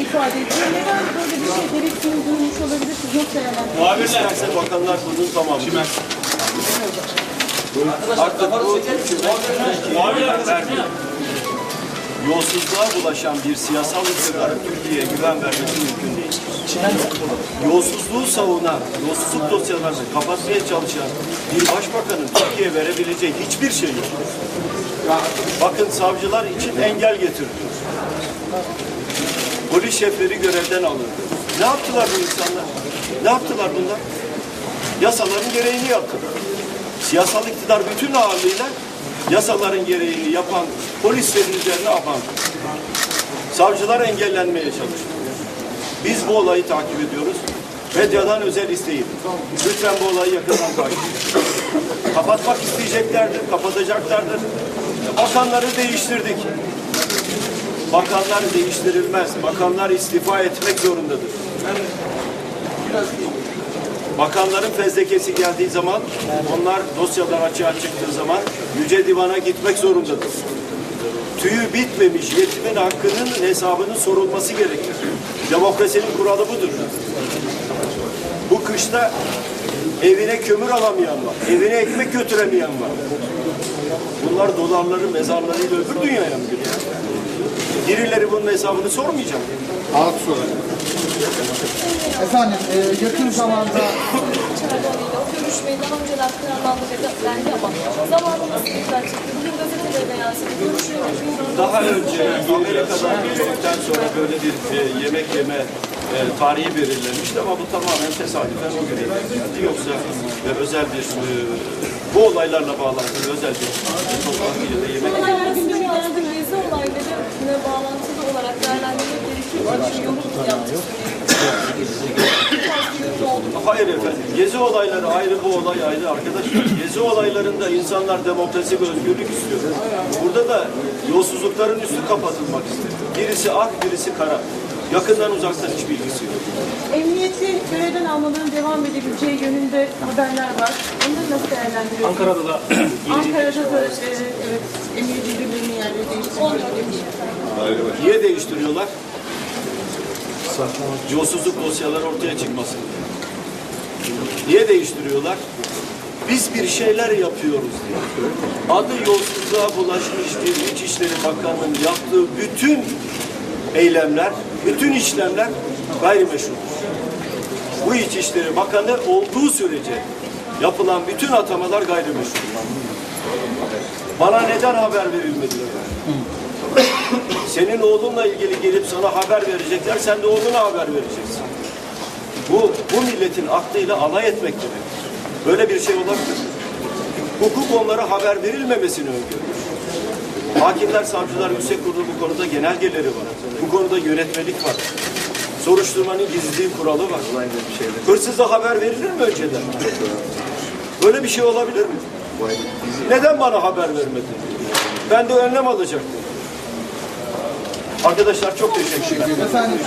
İfade ediyor. Böyle bir şey gereksinim duymuş olabilir? Siz nasıl değerlendiriyorsunuz? İsterse bakanlar tamamı. Artık bu hükümet yolsuzluğa bulaşan bir siyasal iktidarın Türkiye'ye güven vermesi mümkün değil. Yolsuzluğu savunan, yolsuzluk dosyalarını kapatmaya çalışan bir başbakanın Türkiye'ye verebileceği hiçbir şey yok. Bakın savcılar için engel getiriliyor. Polis şefleri görevden alındı. Ne yaptılar bu insanlar? Ne yaptılar bunlar? Yasaların gereğini yaptılar. Siyasal iktidar bütün ağırlığıyla yasaların gereğini yapan polislerin üzerine abandı. Savcılar engellenmeye çalıştı. Biz bu olayı takip ediyoruz. Medyadan özel isteğim. Lütfen bu olayı yakından takip edin. Kapatmak isteyeceklerdir, kapatacaklardır. Bakanları değiştirdik. Bakanlar değiştirilmez. Bakanlar istifa etmek zorundadır. Bakanların fezlekesi geldiği zaman, onlar dosyalar açığa çıktığı zaman Yüce Divan'a gitmek zorundadır. Tüyü bitmemiş yetimin hakkının hesabının sorulması gerekir. Demokrasinin kuralı budur. Bu kışta evine kömür alamayan var, evine ekmek götüremeyen var. Bunlar dolarları, mezarlarıyla öbür dünyaya mı gidiyor? Birileri bunun hesabını sormayacak. Alt soru. Efendim e, yakın zamanda o görüşmeyi daha önceden dendi ama zamanı nasıl tekrar çıktı? Bugün gazetelerde yansıdı. Görüşmeyi Daha önce Amerika'dan geldikten sonra böyle bir e, yemek yeme e, tarihi belirlenmişti ama bu tamamen tesadüfen o güne geldi. Yoksa e, özel bir e, bu olaylarla bağlantılı özel bir e, toplantı da yemek. Gezi olaylarına bağlantılı olarak değerlendirmek gerekiyor. Çünkü yorum yaptık. Hayır efendim. Gezi olayları ayrı, bu olay ayrı arkadaşlar. Gezi olaylarında insanlar demokrasi ve özgürlük istiyor. Burada da yolsuzlukların üstü kapatılmak istiyor. Birisi ak, birisi kara. Yakından uzaktan hiç bilgisi yok. Emniyeti görevden almaların devam edebileceği yönünde haberler var. Onları nasıl değerlendiriyorsunuz? Ankara'da da Ankara'da da e, evet, emniyet müdürlüğünün yerleri değiştirildi. Niye değiştiriyorlar? Yolsuzluk dosyaları ortaya çıkmasın. Niye değiştiriyorlar? Biz bir şeyler yapıyoruz diye. Adı yolsuzluğa bulaşmış bir İçişleri Bakanı'nın yaptığı bütün eylemler, bütün işlemler gayrimeşrudur. Bu İçişleri Bakanı olduğu sürece yapılan bütün atamalar gayrimeşru. Bana neden haber verilmedi? Senin oğlunla ilgili gelip sana haber verecekler, sen de oğluna haber vereceksin. Bu, bu milletin aklıyla alay etmek demektir. Böyle bir şey olabilir. Hukuk onlara haber verilmemesini öngörür. Hakimler, savcılar, yüksek kurulu bu konuda genelgeleri var. Bu konuda yönetmelik var. Soruşturmanın gizliliği kuralı var. Hırsıza haber verilir mi önceden? Böyle bir şey olabilir mi? Neden bana haber vermedin? Ben de önlem alacaktım. Arkadaşlar çok teşekkürler. efendim